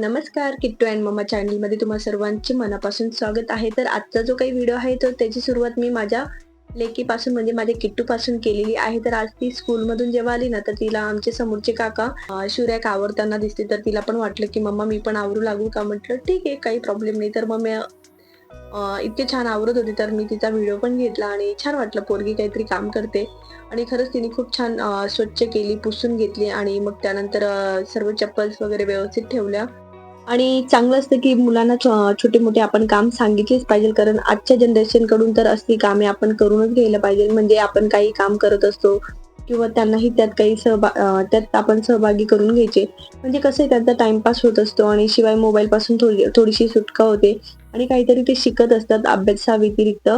नमस्कार Kittu and mamma चॅनलमध्ये तुम्हा सर्वांचे मनापासून स्वागत आहे. तर आजचा जो काही व्हिडिओ आहे तर त्याची सुरुवात मी माझ्या लेकीपासून म्हणजे माझ्या किट्टूपासून केलेली आहे. तर आज ती स्कूलमधून जेव्हा आली ना तर तिला आमचे समोरचे काका अं, शिवरॅक आवरताना दिसते. तर तिला पण वाटलं की मम्मा मी पण आवरू लागू का? म्हटलं ठीक आहे काही प्रॉब्लेम नाही. तर मग मी इतके छान आवरत होती. तर मी तिचा व्हिडिओ पण घेतला आणि छान वाटलं पोरगी काहीतरी काम करते. आणि खरंच तिने खूप छान स्वच्छ केली पुसून घेतली आणि मग त्यानंतर सर्व चप्पल्स वगैरे व्यवस्थित ठेवल्या. आणि चांगलं असतं की मुलांना छोटे मोठे आपण काम सांगितलेच पाहिजे कारण आजच्या जनरेशनकडून तर असली कामे आपण करूनच घ्यायला पाहिजे. म्हणजे आपण काही काम करत असतो किंवा त्यांनाही त्यात काही सहभा त्यात आपण सहभागी करून घ्यायचे. म्हणजे कसं आहे त्यांचा टाइमपास होत असतो आणि शिवाय मोबाईल पासून थोडी थोडीशी सुटका होते. आणि काहीतरी ते शिकत असतात अभ्यासाव्यतिरिक्त.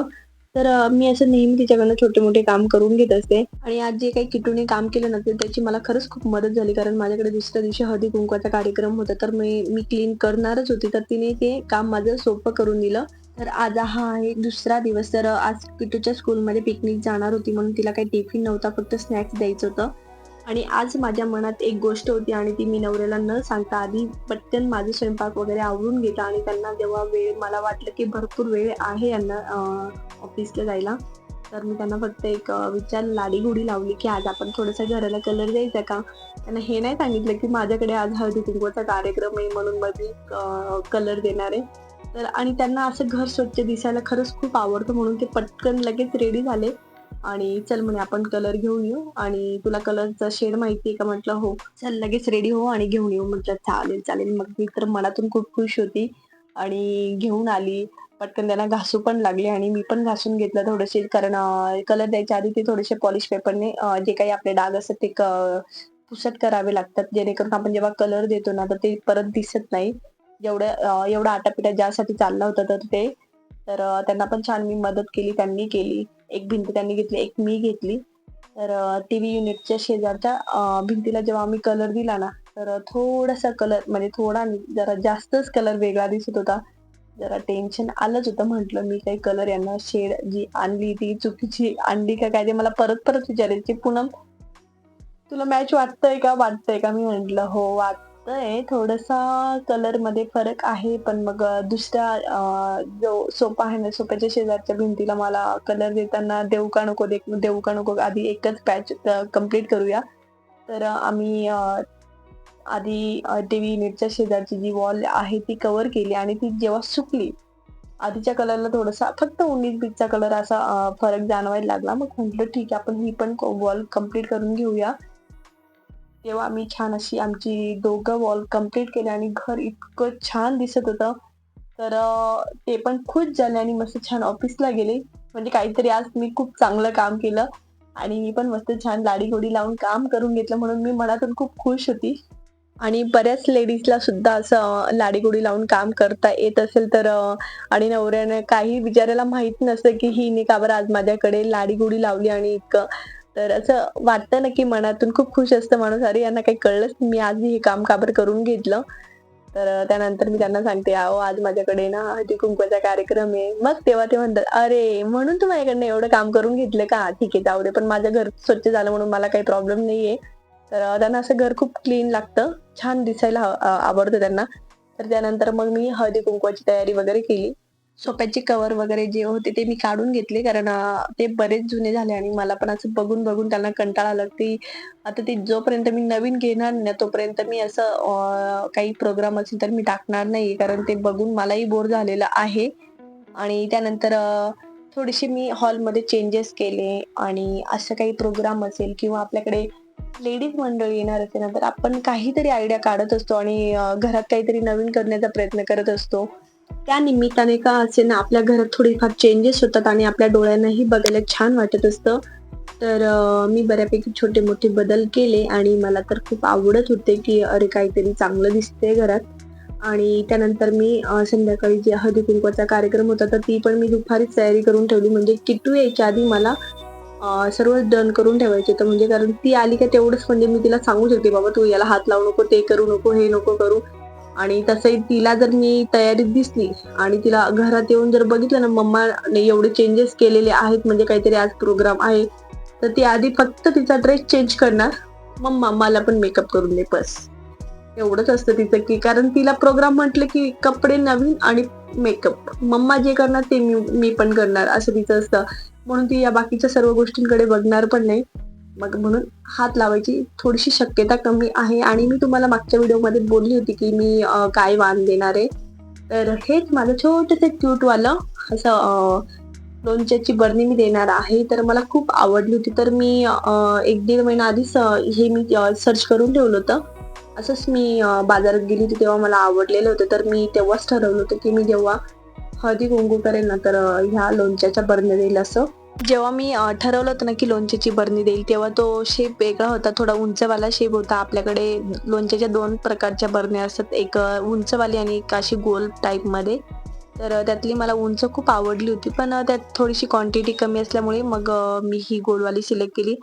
तर मी असं नेहमी तिच्याकडनं छोटे मोठे काम करून घेत असते. आणि आज जे काही किटूने काम केलं ना त्याची मला खरंच खूप मदत झाली. कारण माझ्याकडे दुसऱ्या दिवशी हळदी कुंकवाचा कार्यक्रम होता. तर मी मी क्लीन करणारच होती. तर तिने ते काम माझं सोपं करून दिलं. तर आज हा आहे दुसरा दिवस. तर आज किटूच्या स्कूलमध्ये पिकनिक जाणार होती म्हणून तिला काही टिफिन नव्हता. फक्त स्नॅक्स द्यायचं होतं. आणि आज माझ्या मनात एक गोष्ट होती आणि ती मी नवऱ्याला न सांगता आधी पटकन माझं स्वयंपाक वगैरे आवरून घेता आणि त्यांना जेव्हा वेळ मला वाटलं की भरपूर वेळ आहे यांना ऑफिसला जायला तर मी त्यांना फक्त एक विचार लाडीगुडी लावली की आज आपण थोडंसं घराला कलर द्यायचा का? त्यांना हे नाही सांगितलं की माझ्याकडे आज हळदी कुंकवाचा कार्यक्रम आहे म्हणून मग मी कलर देणार आहे. तर आणि त्यांना असं घर स्वच्छ दिसायला खरंच खूप आवडतं म्हणून ते पटकन लगेच रेडी झाले. आणि चल म्हणे आपण कलर घेऊन येऊ आणि तुला कलरचा शेड माहिती आहे का? म्हटलं हो. चल लगेच रेडी हो आणि घेऊन येऊ. म्हटलं चालेल चालेल. मग मी तर मनातून खूप खुश होती आणि घेऊन आली. पटकन त्यांना घासू पण लागले आणि मी पण घासून घेतलं थोडेसे. कारण कलर द्यायच्या आधी ते थोडेसे पॉलिश पेपरने जे काही आपले डाग असतात ते क- पुसट करावे लागतात. जेणेकरून आपण जेव्हा कलर देतो ना तर ते परत दिसत नाही. जेवढं एवढा आटापिटा ज्यासाठी चालला होता तर ते. तर त्यांना पण छान मी मदत केली त्यांनी केली. एक भिंत त्यांनी घेतली एक मी घेतली. तर टीव्ही युनिटच्या शेजारच्या भिंतीला जेव्हा आम्ही कलर दिला ना तर थोडासा कलर म्हणजे थोडा जरा जास्तच कलर वेगळा दिसत होता. जरा टेन्शन आलंच होतं म्हटलं मी काही कलर यांना शेड जी आणली ती चुकीची आणली का काय ते मला परत परत विचारायची. पूनम तुला मॅच वाटतंय का? वाटतंय का? मी म्हटलं हो वाटतंय थोडासा कलरमध्ये फरक आहे पण मग दुसऱ्या जो सोफा आहे ना सोफ्याच्या शेजारच्या भिंतीला मला कलर देताना देऊ का नको दे- देऊ का नको आधी एकच पॅच कंप्लीट करूया. तर आम्ही आधी आधी टीव्ही युनिटच्या शेजारची जी वॉल आहे ती कव्हर केली आणि ती जेव्हा सुकली आधीच्या कलरला थोडासा फक्त उन्नीस बीचचा कलर असा फरक जाणवायला लागला. मग म्हटलं ठीक आहे आपण ही पण वॉल कंप्लीट करून घेऊया. तेव्हा आम्ही छान अशी आमची दोघं वॉल कंप्लीट केली आणि घर इतकं छान दिसत होतं. तर ते पण खुश झाले आणि मस्त छान ऑफिसला गेले. म्हणजे काहीतरी आज मी खूप चांगलं काम केलं आणि मी पण मस्त छान लाडी गोडी लावून काम करून घेतलं म्हणून मी मनातून खूप खुश होती. आणि बऱ्याच लेडीजला सुद्धा असं लाडीगोडी लावून काम करता येत असेल तर आणि नवऱ्याने काही विचारायला माहीत नसतं की हिने का बरं आज माझ्याकडे लाडीगोडी लावली आणि इतकं तर असं वाटतं ना की मनातून खूप खुश असतं माणूस. अरे यांना काही कळलंच मी आज हे काम काबर करून घेतलं? तर त्यानंतर मी त्यांना सांगते अहो आज माझ्याकडे ना हळदी कुंकवाचा कार्यक्रम आहे. मग तेव्हा ते म्हणतात अरे म्हणून तू माझ्याकडनं एवढं काम करून घेतलं का? ठीक आहे जाऊ दे. पण माझं घर स्वच्छ झालं म्हणून मला काही प्रॉब्लेम नाहीये. तर त्यांना असं घर खूप क्लीन लागतं. छान दिसायला आवडतं त्यांना. तर त्यानंतर मग मी हळदी कुंकवाची तयारी वगैरे केली. सोप्याचे कवर वगैरे जे होते ते मी काढून घेतले. कारण ते बरेच जुने झाले आणि मला पण असं बघून बघून त्यांना कंटाळा आला की आता ते जोपर्यंत मी नवीन घेणार ना तोपर्यंत मी असं काही प्रोग्राम असेल तर मी टाकणार नाही. कारण ते बघून मलाही बोर झालेलं आहे. आणि त्यानंतर थोडीशी मी हॉलमध्ये चेंजेस केले. आणि असं काही प्रोग्राम असेल किंवा आपल्याकडे लेडीज मंडळी येणार असेल ना तर आपण काहीतरी आयडिया काढत असतो आणि घरात काहीतरी नवीन करण्याचा प्रयत्न करत असतो. त्या निमित्ताने का असे ना आपल्या घरात थोडीफार चेंजेस होतात आणि आपल्या डोळ्यांनाही बघायला छान वाटत असतं. तर मी बऱ्यापैकी छोटे मोठे बदल केले आणि मला तर खूप आवडत होते की अरे काहीतरी चांगलं दिसते घरात. आणि त्यानंतर मी संध्याकाळी जे हळदी कुंकवाचा कार्यक्रम होता तर ती पण मी दुपारीच तयारी करून ठेवली. म्हणजे किटू यायच्या आधी मला सर्व डन करून ठेवायचे तर म्हणजे कारण ती आली का तेवढंच म्हणजे मी तिला सांगू शकते बाबा तू याला हात लावू नको ते करू नको हे नको करू. आणि तसंही तिला जर मी तयारीत दिसली आणि तिला घरात येऊन जर बघितलं ना मम्माने एवढे चेंजेस केलेले आहेत म्हणजे काहीतरी आज प्रोग्राम आहे तर ती आधी फक्त तिचा ड्रेस चेंज करणार. मम्मा मला पण मेकअप करून दे बस. एवढंच असतं तिचं की कारण तिला प्रोग्राम म्हटलं की कपडे नवीन आणि मेकअप मम्मा जे करणार ते मी मी पण करणार असं तिचं असतं. म्हणून ती या बाकीच्या सर्व गोष्टींकडे बघणार पण नाही. मग म्हणून हात लावायची थोडीशी शक्यता कमी आहे. आणि मी तुम्हाला मागच्या व्हिडिओमध्ये बोलली होती की मी काय वाण देणार आहे. तर हेच माझं छोटंसं क्यूट क्यूटवालं असं लोणच्याची बरणी मी देणार आहे. तर मला खूप आवडली होती. तर मी एक दीड महिना आधीच हे मी सर्च करून ठेवलं होतं. असंच मी बाजारात गेली होती तेव्हा मला आवडलेलं होतं. तर मी तेव्हाच ठरवलं होतं की मी जेव्हा हळदी कुंकू करेल ना तर ह्या लोणच्याच्या बरण्या देईल असं. जेव्हा मी ठरवलं होतं ना की लोणच्याची बरणी देईल तेव्हा तो शेप वेगळा होता थोडा उंचवाला शेप होता. आपल्याकडे लोणच्याच्या दोन प्रकारच्या बरण्या असतात. एक उंचवाली आणि एक अशी गोल टाईपमध्ये. तर त्यातली मला उंच खूप आवडली होती. पण त्यात थोडीशी क्वांटिटी कमी असल्यामुळे मग मी ही गोलवाली सिलेक्ट केली.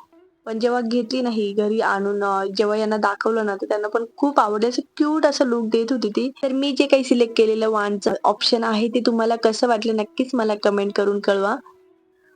पण जेव्हा घेतली नाही घरी आणून जेव्हा यांना दाखवलं ना तर त्यांना पण खूप आवडले. असं क्यूट असं लुक देत होती ती. तर मी जे काही सिलेक्ट केलेलं वानचं ऑप्शन आहे ते तुम्हाला कसं वाटलं नक्कीच मला कमेंट करून कळवा.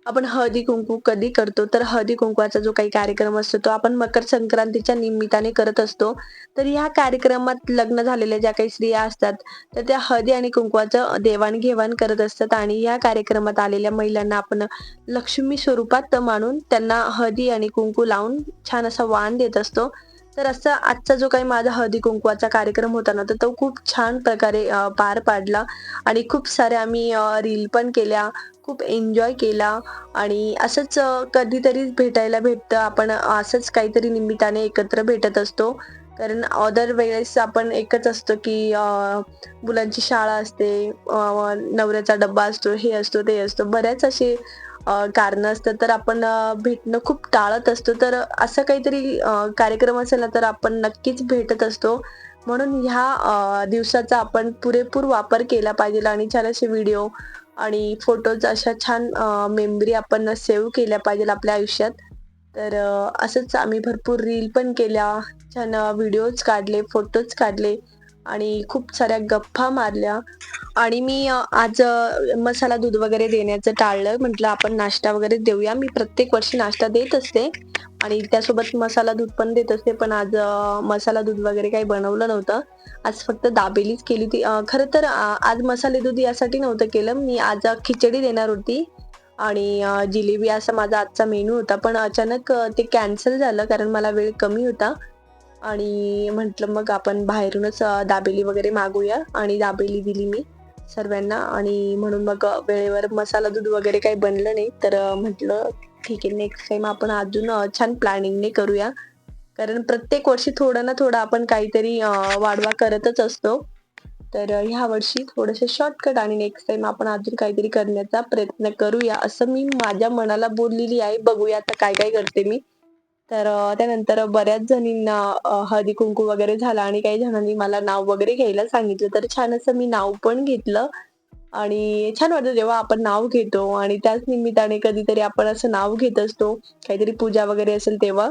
आपण हळदी कुंकू कधी करतो? तर हळदी कुंकवाचा जो काही कार्यक्रम असतो तो आपण मकर संक्रांतीच्या निमित्ताने करत असतो. तर ह्या कार्यक्रमात लग्न झालेल्या ज्या काही स्त्रिया असतात तर त्या हळदी आणि कुंकवाचं देवाणघेवाण करत असतात आणि या कार्यक्रमात आलेल्या महिलांना आपण लक्ष्मी स्वरूपात मानून त्यांना हळदी आणि कुंकू लावून छान असा वाण देत असतो. तर असा आजचा जो काही माझा हळदी कुंकवाचा कार्यक्रम होता ना तर तो खूप छान प्रकारे पार पाडला आणि खूप साऱ्या आम्ही रील पण केल्या. खूप एन्जॉय केला. आणि असंच कधीतरी भेटायला भेटतं. आपण असंच काहीतरी निमित्ताने एकत्र भेटत असतो. कारण अदर वेळेस आपण एकच असतो की मुलांची शाळा असते नवऱ्याचा डब्बा असतो हे असतो ते असतो. बऱ्याच असे कारण असतात. तर आपण भेटणं खूप टाळत असतो. तर असं काहीतरी कार्यक्रम असेल ना तर आपण नक्कीच भेटत असतो. म्हणून ह्या दिवसाचा आपण पुरेपूर वापर केला पाहिजे. आणि छान असे व्हिडिओ आणि फोटोज अशा छान मेमरी आपण सेव्ह केल्या पाहिजे आपल्या आयुष्यात. तर असंच आम्ही भरपूर रील पण केल्या छान व्हिडिओज काढले फोटोज काढले आणि खूप साऱ्या गप्पा मारल्या. आणि मी आज मसाला दूध वगैरे देण्याचं टाळलं. म्हटलं आपण नाश्ता वगैरे देऊया. मी प्रत्येक वर्षी नाश्ता देत असते. आणि त्यासोबत मसाला दूध पण देत असते. पण आज मसाला दूध वगैरे काही बनवलं नव्हतं. आज फक्त दाबेलीच केली होती खरं तर आज मसाले दूध यासाठी नव्हतं केलं. मी आज खिचडी देणार होती. आणि जिलेबी असा माझा आजचा मेनू होता. पण अचानक ते कॅन्सल झालं कारण मला वेळ कमी होता. आणि म्हटलं मग आपण बाहेरूनच दाबेली वगैरे मागूया. आणि दाबेली दिली मी सर्वांना. आणि म्हणून मग वेळेवर मसाला दूध वगैरे काही बनलं नाही. तर म्हटलं ठीक आहे नेक्स्ट टाइम आपण अजून छान प्लॅनिंगने करूया. कारण प्रत्येक वर्षी थोडं ना थोडं आपण काहीतरी वाढवा करतच असतो. तर ह्या वर्षी थोडंसं शॉर्टकट आणि नेक्स्ट टाइम आपण अजून काहीतरी करण्याचा प्रयत्न करूया. असं मी माझ्या मनाला बोललेली आहे. बघूया आता काय काय करते मी. तर त्यानंतर बऱ्याच जणींना हळदी कुंकू वगैरे झाला आणि काही जणांनी मला नाव वगैरे घ्यायला सांगितलं. तर छान असं मी नाव पण घेतलं. आणि छान वाटतं जेव्हा आपण नाव घेतो आणि त्याच निमित्ताने कधीतरी आपण असं नाव घेत असतो काहीतरी पूजा वगैरे असेल तेव्हा.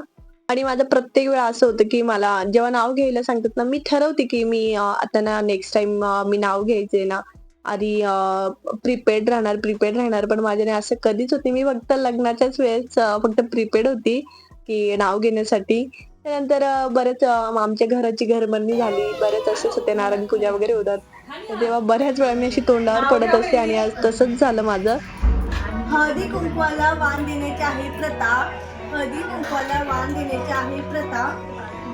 आणि माझं प्रत्येक वेळा असं होतं की मला जेव्हा नाव घ्यायला सांगतात ना मी ठरवते की मी आता ना नेक्स्ट टाइम मी नाव घ्यायचे ना आधी प्रिपेड राहणार प्रिपेड राहणार. पण माझ्याने असं कधीच होते मी फक्त लग्नाच्याच वेळेस फक्त प्रिपेड होती की नाव घेण्यासाठी. त्यानंतर बरेच आमच्या घराची घरबंदी झाली. बरेच असे सत्यनारायण पूजा वगैरे होतात. तेव्हा बऱ्याच वेळा मी अशी तोंडावर पडत असते आणि आज तसंच झालं माझं. हळदी कुंकवाला वाण देण्याची आहे प्रथा. हळदी कुंकवाला वाण देण्याची आहे प्रथा.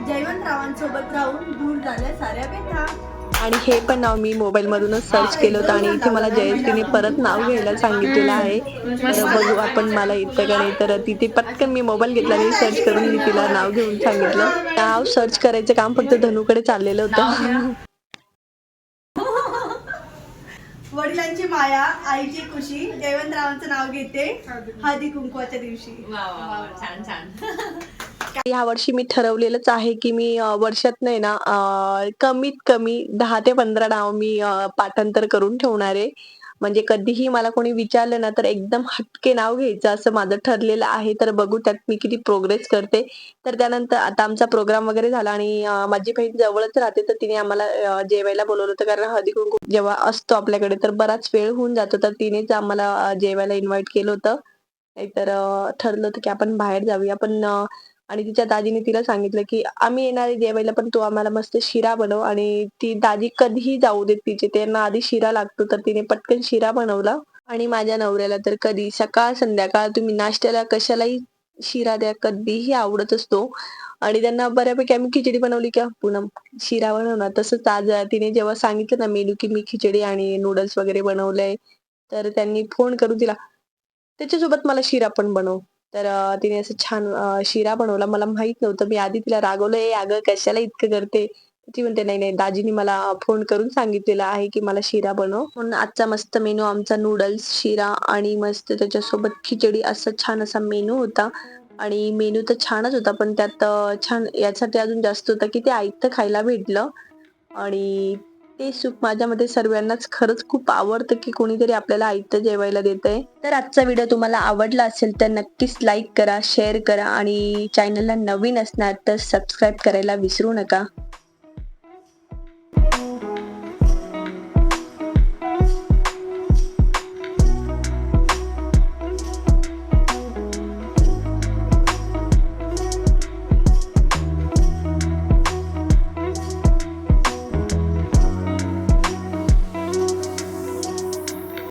जयवंतरावांसोबत राहून दूर झाल्या साऱ्या व्यथा आणि हे पण नाव मी मोबाईल मधूनच सर्च केलं होतं आणि इथे मला जयश्रीने परत नाव घ्यायला सांगितलेलं आहे. तर बघू आपण मला येतं का नाही. तर तिथे पटकन मी मोबाईल घेतला आणि सर्च करून मी तिला नाव घेऊन सांगितलं. नाव सर्च करायचं काम फक्त धनुकडे चाललेलं होतं. वडिलांची माया आईची खुशी जयवंतरावांचं नाव घेते हळदी कुंकवाच्या दिवशी. छान छान. या वर्षी मी ठरवलेलंच आहे की मी वर्षात नाही ना कमीत कमी दहा ते पंधरा नाव मी पाठांतर करून ठेवणार आहे. म्हणजे कधीही मला कोणी विचारलं ना तर एकदम हटके नाव घ्यायचं असं माझं ठरलेलं आहे. तर बघू त्यात मी किती प्रोग्रेस करते. तर त्यानंतर आता आमचा प्रोग्राम वगैरे झाला आणि माझी बहीण जवळच राहते तर तिने आम्हाला जेवायला बोलवलं होतं. कारण हळदी कुंकू जेव्हा असतो आपल्याकडे तर बराच वेळ होऊन जातो. तर तिनेच आम्हाला जेवायला इन्व्हाइट केलं होतं. नाहीतर ठरलं होतं की आपण बाहेर जाऊया. पण आणि तिच्या दाजीने तिला सांगितलं की आम्ही येणार आहे जेवायला पण तू आम्हाला मस्त शिरा बनव. आणि ती दाजी कधीही जाऊ देत तिचे. त्यांना आधी शिरा लागतो तर तिने पटकन शिरा बनवला. आणि माझ्या नवऱ्याला तर कधी सकाळ संध्याकाळ तुम्ही नाश्त्याला कशालाही शिरा द्या कधीही आवडत असतो. आणि त्यांना बऱ्यापैकी आम्ही खिचडी बनवली की पुन्हा शिरा बनवणार. तसंच आज तिने जेव्हा सांगितलं ना मेनू की मी खिचडी आणि नूडल्स वगैरे बनवलंय तर त्यांनी फोन करून दिला त्याच्यासोबत मला शिरा पण बनव. तर तिने असं छान शिरा बनवला. मला माहीत नव्हतं. मी आधी तिला रागवलं "ए, अगं कशाला इतकं करते? ती म्हणते नाही नाही दाजीनी मला फोन करून सांगितलेलं आहे की मला शिरा बनव. म्हणून आजचा मस्त मेनू आमचा नूडल्स शिरा आणि मस्त त्याच्यासोबत खिचडी असा छान असा मेनू होता. आणि मेनू तर छानच होता पण त्यात छान यासाठी अजून जास्त होता की ते आयतं खायला भेटलं. आणि ते सुख माझ्यामध्ये सर्वांनाच खरंच खूप आवडतं की कोणीतरी आपल्याला आयतं जेवायला देतंय. तर आजचा व्हिडिओ तुम्हाला आवडला असेल तर नक्कीच लाईक करा शेअर करा आणि चॅनलला नवीन असणार तर सबस्क्राईब करायला विसरू नका.